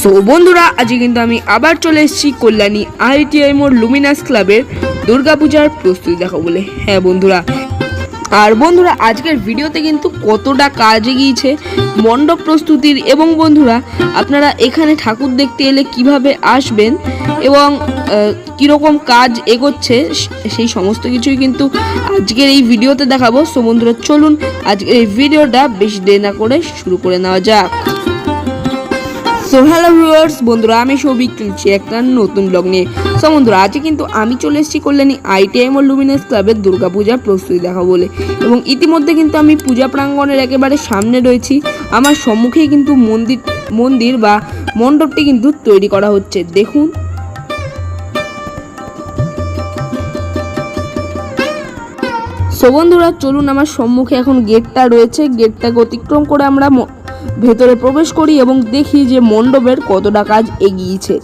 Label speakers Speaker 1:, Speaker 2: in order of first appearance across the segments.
Speaker 1: So বন্ধুরা, আজকে কিন্তু আমি আবার চলে এসেছি কল্যাণী আইটিআই মোড় লুমিনাস ক্লাবের দুর্গাপূজার প্রস্তুতি দেখো বলে। হ্যাঁ বন্ধুরা। আর বন্ধুরা, আজকের ভিডিওতে কিন্তু কতটা কাজ এগিয়েছে, মণ্ডপ প্রস্তুতির এবং বন্ধুরা, আপনারা এখানে ঠাকুর দেখতে এলে কীভাবে আসবেন এবং কীরকম কাজ এগোচ্ছে সেই সমস্ত কিছুই কিন্তু আজকের এই ভিডিওতে দেখাবো। সো বন্ধুরা, চলুন আজকের এই ভিডিওটা বেশি দেরি না করে শুরু করে নেওয়া যাক। সো হ্যালো ভিউয়ার্স বন্ধুরা, আমি সৌভিক চলছি একটা নতুন ব্লগ নিয়ে। সো বন্ধুরা, আজকে কিন্তু আমি চলে এসেছি কল্যাণী আইটিআই ও লুমিনাস ক্লাবের দুর্গাপূজার প্রস্তুতি দেখা বলে। এবং ইতিমধ্যে কিন্তু আমি পূজা প্রাঙ্গণের একেবারে সামনে রয়েছি। আমার সম্মুখেই কিন্তু মন্দির মন্দির বা মণ্ডপটি কিন্তু তৈরি করা হচ্ছে। দেখুন। সো বন্ধুরা, চলুন, আমার সম্মুখে এখন গেটটা রয়েছে। গেটটাকে অতিক্রম করে আমরা ভেতরে প্রবেশ করি এবং দেখি যে মণ্ডপের কতটা কাজ এগিয়েছে।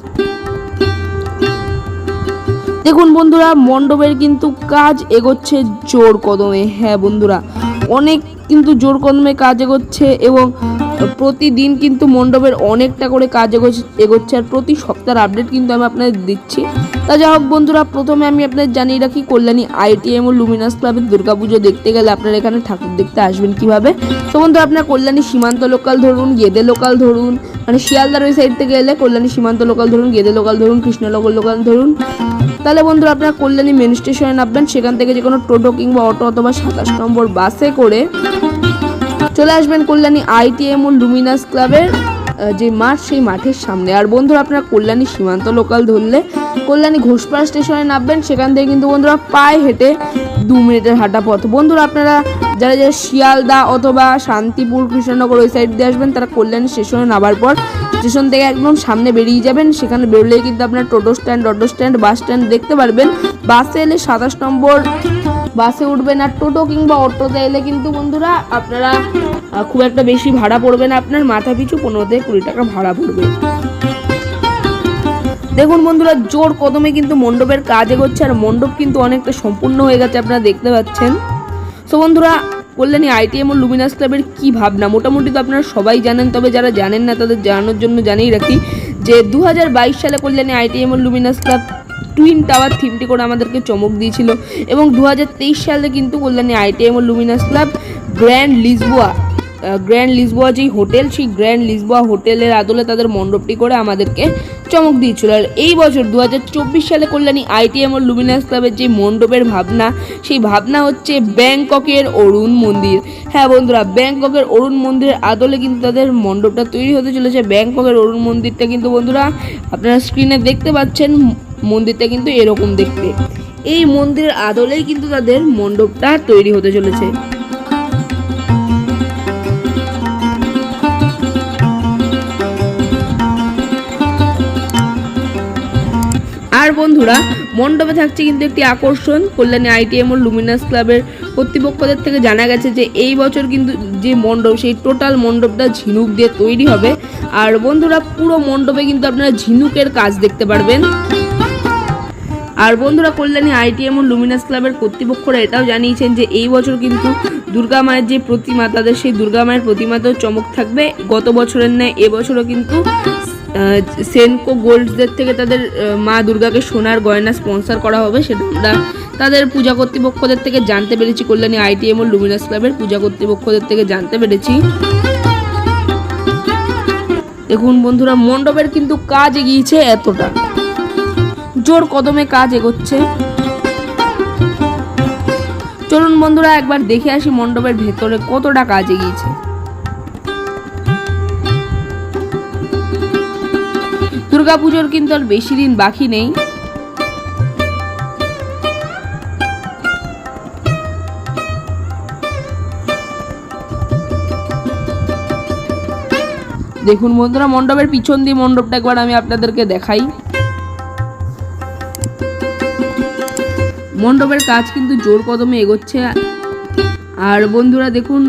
Speaker 1: দেখুন বন্ধুরা, মণ্ডপের কিন্তু কাজ এগোচ্ছে জোর কদমে। হ্যাঁ বন্ধুরা, অনেক কিন্তু জোর কদমে কাজ এগোচ্ছে এবং প্রতিদিন কিন্তু মণ্ডপের অনেকটা করে কাজ এগোচ্ছে আর প্রতি সপ্তাহের আপডেট কিন্তু আমি আপনাদের দিচ্ছি। তা যা হোক বন্ধুরা, প্রথমে আমি আপনাদের জানিয়ে রাখি, কল্যাণী আইটিএম ও লুমিনাস ক্লাবের দুর্গাপুজো দেখতে গেলে আপনারা এখানে ঠাকুর দেখতে আসবেন কীভাবে? তো বন্ধুরা, আপনার কল্যাণী সীমান্ত লোকাল ধরুন, গেদে লোকাল ধরুন মানে শিয়ালদার ওই সাইড থেকে এলে কল্যাণী সীমান্ত লোকাল ধরুন, গেদে লোকাল ধরুন, কৃষ্ণনগর লোকাল ধরুন। তাহলে বন্ধুরা, আপনারা কল্যাণী মেন স্টেশনে নামবেন, সেখান থেকে যে কোনো টোটো কিংবা অটো অথবা সাতাশ নম্বর বাসে করে চলে আসবেন কল্যাণী আইটিএম ও লুমিনাস ক্লাবের যে মাঠ, সেই মাঠের সামনে। আর বন্ধুরা, আপনারা কল্যাণী সীমান্ত লোকাল ধরলে কল্যাণী ঘোষপাড়া স্টেশনে নামবেন, সেখান থেকে কিন্তু বন্ধুরা পায়ে হেঁটে দু মিনিটের হাঁটা পথ। বন্ধুরা, আপনারা যারা যারা শিয়ালদা অথবা শান্তিপুর, কৃষ্ণনগর ওই সাইড দিয়ে আসবেন, তারা কল্যাণী স্টেশনে নামার পর স্টেশন থেকে একদম সামনে বেরিয়ে যাবেন। সেখানে বেরোলেই কিন্তু আপনার টোটো stand auto stand bus stand দেখতে পারবেন। বাসে এলে সাতাশ নম্বর বাসে উঠবেন আর টোটো কিংবা অটোতে এলে কিন্তু বন্ধুরা আপনারা খুব একটা বেশি ভাড়া পড়বে না, আপনার মাথা পিছু পনেরো থেকে কুড়ি টাকা ভাড়া পড়বে। দেখুন বন্ধুরা, জোর কদমে কিন্তু মণ্ডপের কাজ এগোচ্ছে আর মণ্ডপ কিন্তু অনেকটা সম্পূর্ণ হয়ে গেছে, আপনারা দেখতে পাচ্ছেন। সো বন্ধুরা, কল্যাণী আইটিএম ও লুমিনাস ক্লাবের কী ভাবনা? মোটামুটি তো আপনারা সবাই জানেন, তবে যারা জানেন না, তাদের জানানোর জন্য জানিয়ে রাখি যে দু হাজার বাইশ সালে কল্যাণী আইটিএম ও লুমিনাস ক্লাব টুইন টাওয়ার থিমটি করে আমাদেরকে চমক দিয়েছিল। এবং দু হাজার তেইশ সালে কিন্তু কল্যাণী আইটিএম ও luminous club grand Lisboa grand Lisboa যেই হোটেল, সেই গ্র্যান্ড লিসবোয়া হোটেলের আদলে তাদের মণ্ডপটি করে আমাদেরকে চমক দিয়েছিল। আর এই বছর দু হাজার চব্বিশ সালে কল্যাণী আইটিএম ও লুমিনাস ক্লাবের যে মণ্ডপের ভাবনা, সেই ভাবনা হচ্ছে ব্যাংককের অরুণ মন্দির। হ্যাঁ বন্ধুরা, ব্যাংককের অরুণ মন্দিরের আদলে কিন্তু তাদের মণ্ডপটা তৈরি হতে চলেছে। ব্যাংককের অরুণ মন্দিরটা কিন্তু বন্ধুরা, আপনারা স্ক্রিনে দেখতে পাচ্ছেন মন্দিরটা কিন্তু এরকম দেখতে। এই মন্দিরের আদলেই কিন্তু তাদের মণ্ডপটা তৈরি হতে চলেছে। আর বন্ধুরা, মণ্ডপে থাকছে কিন্তু একটি আকর্ষণ। কল্যাণী আইটিএম ও লুমিনাস ক্লাবের কর্তৃপক্ষদের থেকে জানা গেছে যে, এই বছর কিন্তু যে মণ্ডপ, সেই টোটাল মণ্ডপটা ঝিনুক দিয়ে তৈরি হবে। আর বন্ধুরা, পুরো মণ্ডপে কিন্তু আপনারা ঝিনুকের কাজ দেখতে পারবেন। আর বন্ধুরা কল্যাণী আইটিএম ও লুমিনাস ক্লাবের কর্তৃপক্ষরা এটাও জানিয়েছেন যে এই বছর কিন্তু দুর্গা মায়ের যে প্রতিমা, তাদের সেই দুর্গা মায়ের প্রতিমাতেও চমক থাকবে। গত বছরের ন্যায় এবছরও কিন্তু সেনকো গোল্ডসদের থেকে তাদের মা দুর্গাকে সোনার গয়না স্পন্সর করা হবে সেটা আমরা তাদের পূজা কর্তৃপক্ষদের থেকে জানতে পেরেছি। কল্যাণী আইটিএম ও লুমিনাস ক্লাবের পূজা কর্তৃপক্ষদের থেকে জানতে পেরেছি। দেখুন বন্ধুরা, মণ্ডপের কিন্তু কাজ এগিয়েছে এতটা। জোর কদমে কাজ এগোচ্ছে। চলুন বন্ধুরা, একবার দেখে আসি মণ্ডপের ভেতরে কতটা কাজ এগিয়েছে। দুর্গাপুজোর কিন্তু আর বেশি দিন বাকি নেই। দেখুন বন্ধুরা, মণ্ডপের পিছন দিয়ে মণ্ডপটা একবার আমি আপনাদেরকে দেখাই। মণ্ডপের কাজ কিন্তু জোর কদমে এগোচ্ছে। আর বন্ধুরা দেখুন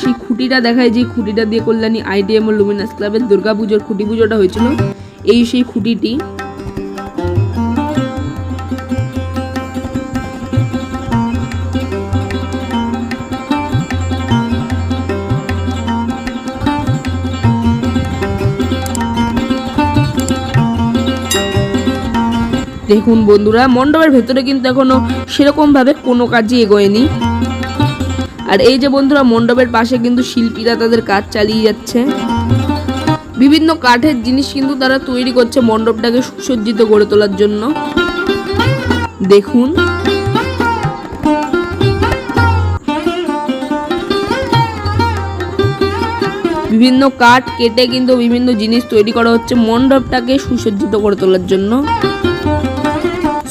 Speaker 1: সেই খুঁটিটা দেখায় যে খুঁটিটা দিয়ে কল্যাণী আইডিএম ও লুমিনাস ক্লাবের দুর্গাপুজোর খুঁটি পুজোটা হয়েছিল। এই সেই খুঁটিটি দেখুন বন্ধুরা, মণ্ডপের ভেতরে কিন্তু এখনও সেরকম ভাবে কোনো কাজই এগোয়নি। আর এই যে বন্ধুরা, মণ্ডপের পাশে কিন্তু শিল্পীরা তাদের কাজ চালিয়ে যাচ্ছে। বিভিন্ন কাঠের জিনিস কিন্তু তারা তৈরি করছে মণ্ডপটাকে সুসজ্জিত করে তোলার জন্য। দেখুন। বিভিন্ন কাঠ কেটে কিন্তু বিভিন্ন জিনিস তৈরি করা হচ্ছে মণ্ডপটাকে সুসজ্জিত করে তোলার জন্য।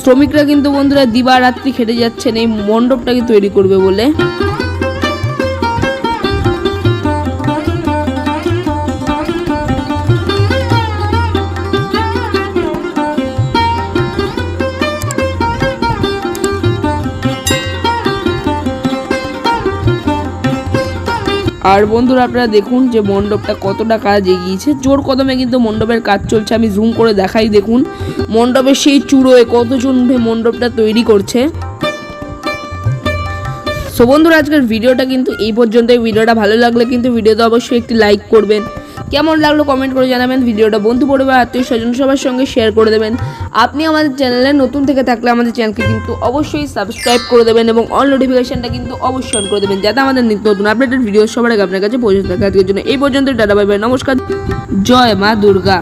Speaker 1: শ্রমিকরা কিন্তু বন্ধুরা দিবারাত্রি খেটে যাচ্ছেন এই মণ্ডপটাকে তৈরি করবে বলে। আর বন্ধুরা আপনারা দেখুন যে মণ্ডপটা কতটা কাজ এগিয়েছে। জোর কদমে কিন্তু মণ্ডপের কাজ চলছে, আমি জুম করে দেখাই দেখুন। মণ্ডপের সেই চূড়োয় কতজন উঠে মণ্ডপটা তৈরি করছে। সো বন্ধুরা, আজকের ভিডিওটা কিন্তু এই পর্যন্তই। ভিডিওটা ভালো লাগলে কিন্তু ভিডিওতে অবশ্যই একটি লাইক করবেন। কেমন লাগল কমেন্ট করে জানাবেন, ভিডিওটা বন্ধু পরিবার আত্মীয় স্বজন সবার সঙ্গে শেয়ার করে দেবেন। আপনি আমাদের চ্যানেলে নতুন থেকে থাকলে আমাদের চ্যানেলকে কিন্তু অবশ্যই সাবস্ক্রাইব করে দেবেন এবং অল নোটিফিকেশানটা কিন্তু অবশ্যই অন করে দেবেন, যাতে আমাদের নিত্য নতুন আপডেটেড ভিডিও সবার আগে আপনার কাছে পৌঁছে থাকে। আজকের জন্য এই পর্যন্ত টাটা বাই বাই নমস্কার, জয় মা দুর্গা।